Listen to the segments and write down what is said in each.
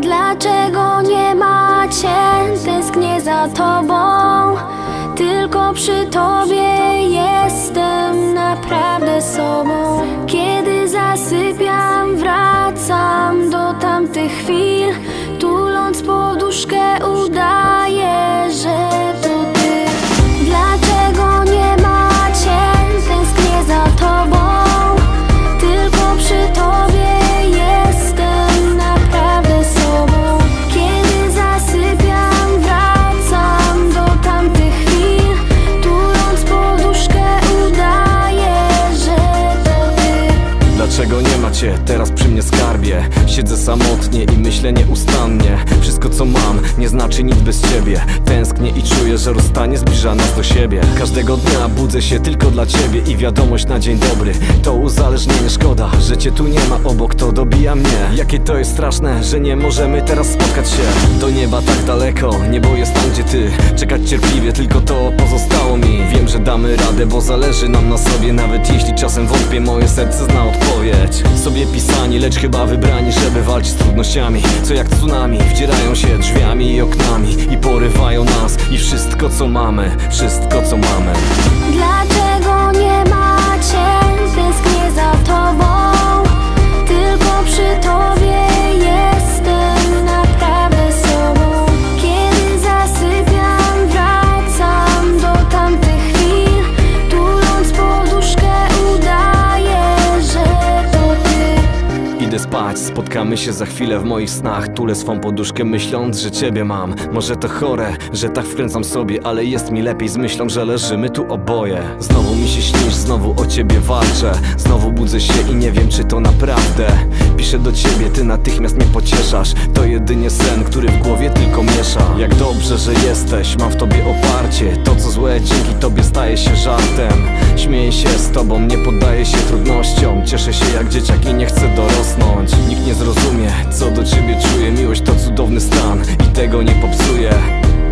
Dlaczego mnie skarbie? Siedzę samotnie i myślę nieustannie. Wszystko co mam nie znaczy nic bez ciebie. Tęsknię i czuję, że rozstanie zbliża nas do siebie. Każdego dnia budzę się tylko dla ciebie I wiadomość na dzień dobry. To uzależnienie szkoda, że cię tu nie ma obok To dobija mnie. Jakie to jest straszne, że nie możemy teraz spotkać się. Do nieba tak daleko, niebo jest tam gdzie ty. Czekać cierpliwie, tylko to pozostało mi. Wiem, że damy radę, bo zależy nam na sobie. Nawet jeśli czasem wątpię, moje serce zna odpowiedź. Sobie pisani, lecz chyba wybrani, żeby walczyć z trudnościami. Co jak tsunami, wdzierają się drzwiami i oknami I porywają nas. I wszystko co mamy, wszystko co mamy. Dlaczego nie spać, spotkamy się za chwilę w moich snach. Tulę swą poduszkę myśląc, że ciebie mam. Może to chore, że tak wkręcam sobie Ale jest mi lepiej z myślą, że leżymy tu oboje. Znowu mi się śnisz, znowu o ciebie walczę. Znowu budzę się i nie wiem czy to naprawdę. Piszę do ciebie, ty natychmiast mnie pocieszasz. To jedynie sen, który w głowie tylko miesza. Jak dobrze, że jesteś, mam w tobie oparcie. To co złe dzięki tobie staje się żartem. Śmieję się z tobą, nie poddaję się trudnościom. Cieszę się jak dzieciak i nie chcę dorosnąć Nikt nie zrozumie, co do ciebie czuję. Miłość to cudowny stan i tego nie popsuję.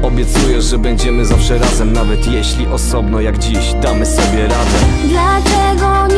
Obiecuję, że będziemy zawsze razem Nawet jeśli osobno jak dziś damy sobie radę. Dlaczego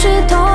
是同